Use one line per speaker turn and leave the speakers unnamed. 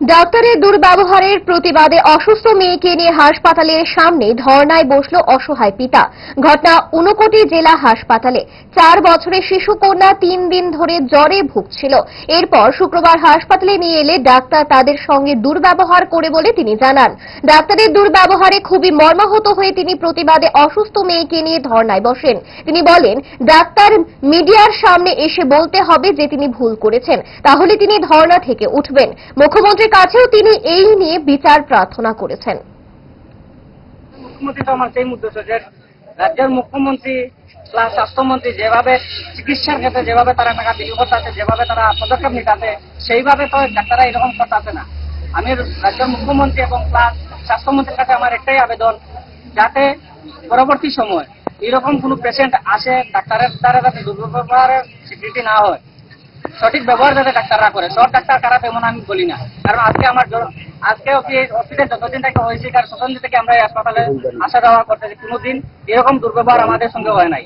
ডাক্তারের দুর্ব্যবহারের প্রতিবাদে অসুস্থ মেয়েকে নিয়ে হাসপাতালের সামনে ধর্নায় বসল অসহায় পিতা। ঘটনা উনকোটি জেলা হাসপাতালে। চার বছরের শিশু কন্যা তিন দিন ধরে জ্বরে ভুগছিল। এরপর শুক্রবার হাসপাতালে নিয়ে এলে ডাক্তার তাদের সঙ্গে দুর্ব্যবহার করে বলে তিনি জানান। ডাক্তারের দুর্ব্যবহারে খুবই মর্মাহত হয়ে তিনি প্রতিবাদে অসুস্থ মেয়েকে নিয়ে ধর্নায় বসেন। তিনি বলেন, ডাক্তার, মিডিয়ার সামনে এসে বলতে হবে যে তিনি ভুল করেছেন। তাহলে তিনি ধর্না থেকে উঠবেন। মুখ্যমন্ত্রীর কাছেও তিনি এই নিয়ে বিচার প্রার্থনা করেছেন।
মুখ্যমন্ত্রী তো আমার সেই যে রাজ্যের মুখ্যমন্ত্রী প্লাস স্বাস্থ্যমন্ত্রী যেভাবে চিকিৎসার ক্ষেত্রে যেভাবে তারা টাকা বিনিয়োগ করতেছে যেভাবে তারা পদক্ষেপ নিতেছে, সেইভাবে তো ডাক্তাররা এরকম করতেছে না। আমি রাজ্যের মুখ্যমন্ত্রী এবং প্লাস স্বাস্থ্যমন্ত্রীর কাছে আমার একটাই আবেদন, যাতে পরবর্তী সময় এরকম কোনো পেশেন্ট আসে, ডাক্তারের দ্বারা যাতে দুর্ব্যবহারের স্বীকৃতি না হয়। সঠিক ব্যবহার যাতে ডাক্তাররা করে। সব ডাক্তার খারাপ এমন আমি বলি না। কারণ আজকে আমার আজকে হসপিটাল যতদিন থেকে হয়েছে, কারণ ততদিন থেকে আমরা এই হাসপাতালে আসা যাওয়া করতেছি, কোনোদিন এরকম দুর্ব্যবহার আমাদের সঙ্গে হয় নাই।